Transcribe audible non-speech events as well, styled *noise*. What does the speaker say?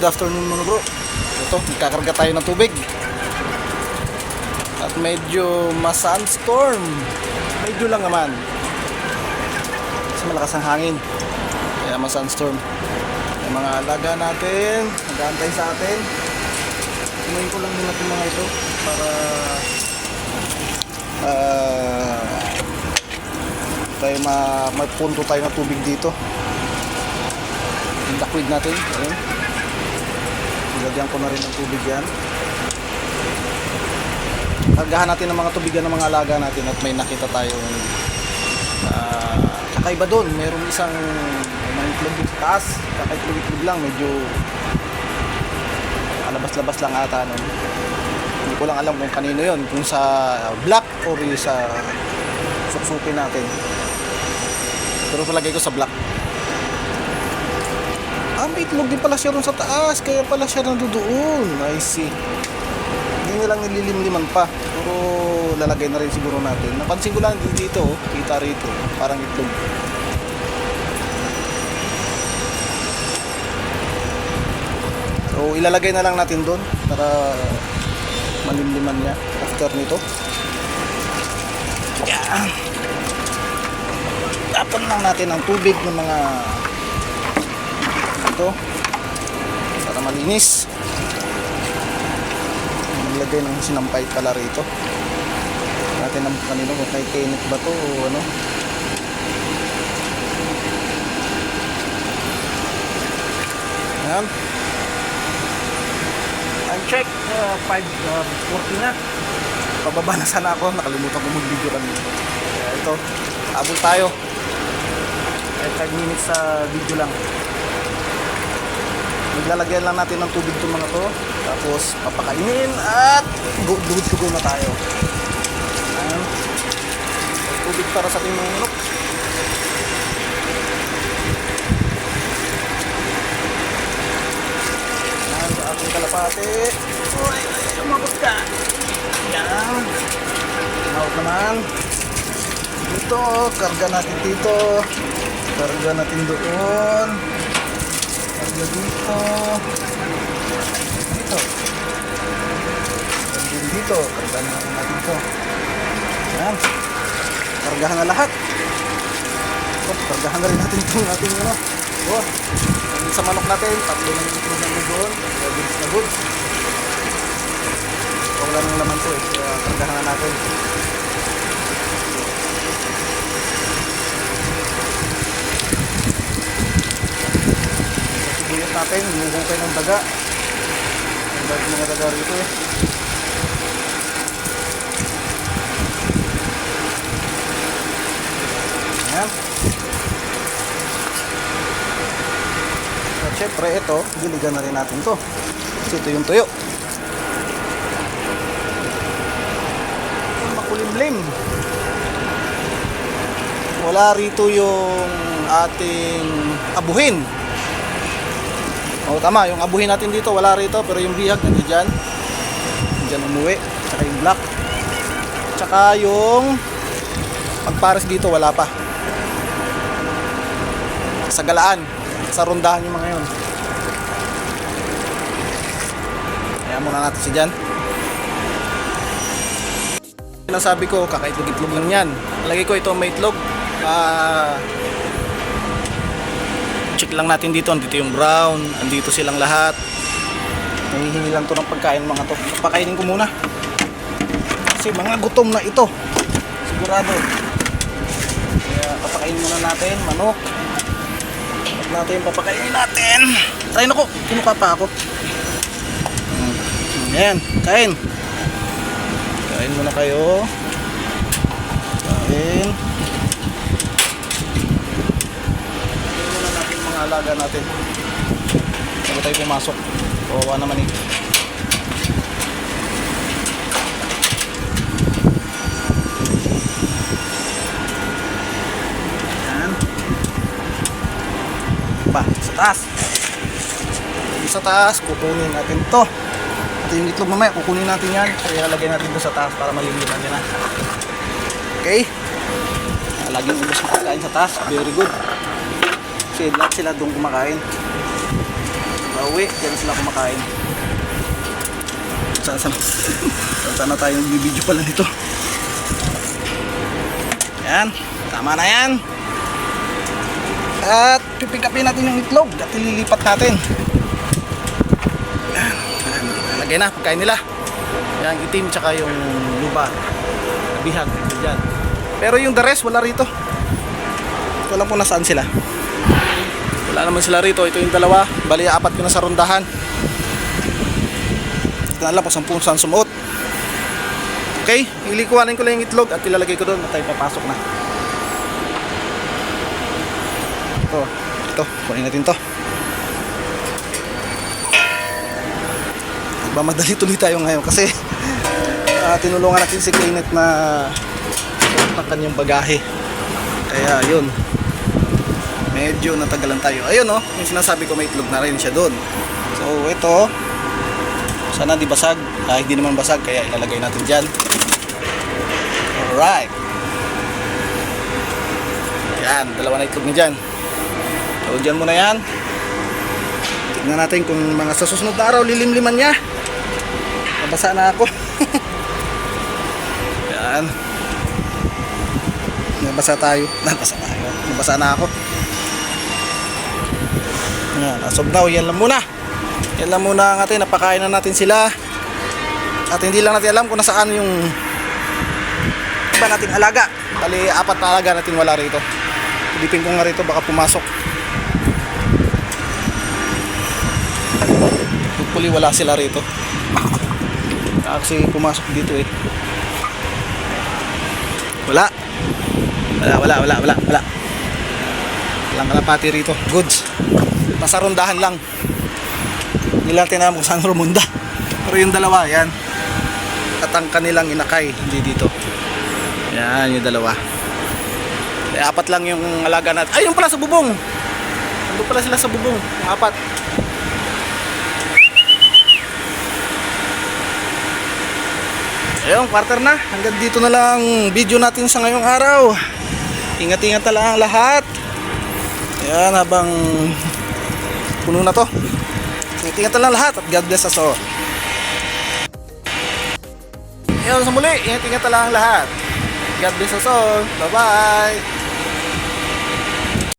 Good afternoon mga bro. Ito, nagkakarga tayo ng tubig. At medyo ma-sunstorm. Medyo lang naman. Kasi malakas ang hangin. Kaya ma-sunstorm. Yung mga alaga natin, nag-aantay sa atin. Kumain ko lang muna itong mga ito para ah tayo ma may punto tayo ng tubig dito. Yung liquid natin, ayun. Ilagyan ko na rin ng tubig yan. Kargahan natin ng mga tubigan ng mga alaga natin at may nakita tayong uh, kakaiba doon. Mayroong isang may itlog sa taas. Kakaitlog-itlog lang. Medyo alabas-labas lang ata nun. Hindi ko lang alam kung kanino yon Kung sa black or sa suksupin natin. Pero palagay ko sa black. Ah, may itlog din pala siya ron sa taas. Kaya pala siya nandoon. I see. Hindi nilang nililimliman pa. Pero lalagay na rin siguro natin. Napansin ko lang dito, oh, kita rito. Parang itlog. So, ilalagay na lang natin doon para malimliman niya after nito. Yan. Tapan lang natin ang tubig ng mga ito. Para malinis. Nilagay ng sinampay pala rito. Natin ang kanino kung kay Kenneth ba to o ano. Yan ang check. Uh, 5.40 na. Pababa na sana ako. Nakalimutan ko mag video kanina. Ito. Abol tayo. Kahit 5 minutes sa video lang Maglalagyan lang natin ng tubig itong mga to. Tapos papakainin at duwid to go na tayo. Ayan. Tubig para sa ating mga manok. Ayan, sa ating kalapate. Uy, umabot ka. Ayan. Out naman. Dito, karga natin dito. Karga natin doon. Karga dito. Dito. Karga dito. Karga na natin ito. Ayan. Kargahan na lahat. So, kargahan na rin natin itong ating ano. Oh, sa manok natin, tatlo na yung itlog na doon. Goods na goods. So, wala nang laman to eh. Kargahan na natin. Natin, humuhukay ng daga. Ang dami mga daga rito eh. Ayan. At syempre ito, diligan na rin natin to. Kasi ito yung tuyo. Makulimlim. Wala rito yung ating abuhin. O tama, yung abuhin natin dito wala rito pero yung bihag nandiyan dyan. Diyan umuwi. Tsaka yung black. Tsaka yung pagpares dito wala pa. Sa galaan. Sa rondahan yung mga yun. Kaya muna natin si dyan. Sinasabi ko, kakaitlog-itlog lang yan. Lagi ko ito may itlog. Ah check lang natin dito andito yung brown andito silang lahat. Nangihingi lang to ng pagkain mga to. Pakainin ko muna. Kasi mga gutom na ito. Sigurado. Kaya papakainin muna natin manok. At natin papakainin natin. Try na ko kinuka pa ako. Hmm. yan kain. Kain muna kayo. Kain mga alaga natin. Bago tayo pumasok. Kawawa naman eh. Yan pa sa taas. Sa taas kukunin natin to. Ito yung itlog mamaya kukunin natin yan. Kaya lagay natin to sa taas para maliliman yan na. Okay? Laging ubos na kain sa taas. Very good kasi lahat sila doon kumakain. Pauwi, dyan sila kumakain. Saan saan? saan saan na tayo nagbibideo pala nito? Yan, tama na yan. At pipick upin natin yung itlog at ililipat natin. Yan, lagay na pagkain nila. Yan, itim tsaka yung luba. Bihag, dyan. Pero yung the rest, wala rito. Ito lang po nasaan sila. Wala naman sila rito. Ito yung dalawa. Bali, apat ko na sa rondahan. Na lang kung saan saan sumuot. Okay, ilikuhanin ko lang yung itlog at ilalagay ko doon at tayo papasok na. Ito, ito, kunin natin to. Magmamadali tuloy tayo ngayon kasi *laughs* ah, tinulungan natin si Kenneth na ng kanyang bagahe. Kaya yun, medyo natagalan tayo. Ayun oh, yung sinasabi ko may itlog na rin siya doon. So ito, sana di basag. Ah, hindi naman basag kaya ilalagay natin dyan. Alright. Yan, dalawa na itlog na dyan. So dyan muna yan. Tignan natin kung mga sa susunod na araw lilimliman niya. Nabasa na ako. *laughs* yan. Nabasa tayo. *laughs* Nabasa tayo. Nabasa na ako. Yan, as of now, yan lang muna. Yan lang muna ang atin. Napakain na natin sila. At hindi lang natin alam kung nasaan yung iba nating alaga. Bali, apat na alaga natin wala rito. Pilipin ko nga rito, baka pumasok. Hopefully wala sila rito. Kasi pumasok dito eh. Wala. Wala, wala, wala, wala, wala. Walang kalapati rito. Goods. Nasa rondahan lang. Hindi lang tinanong kung saan rumunda. Pero yung dalawa, yan. At ang kanilang inakay, hindi dito. Yan, yung dalawa. Eh, apat lang yung alaga natin. Ay, yung pala sa bubong. Nandun pala sila sa bubong. Apat. Ayun, quarter na. Hanggang dito na lang video natin sa ngayong araw. Ingat-ingat na lang lahat. Ayan, habang puno na to. Ingat-ingat lang lahat at God bless us all. Ayun, sa muli, ingat-ingat lang lahat. God bless us all. Bye-bye.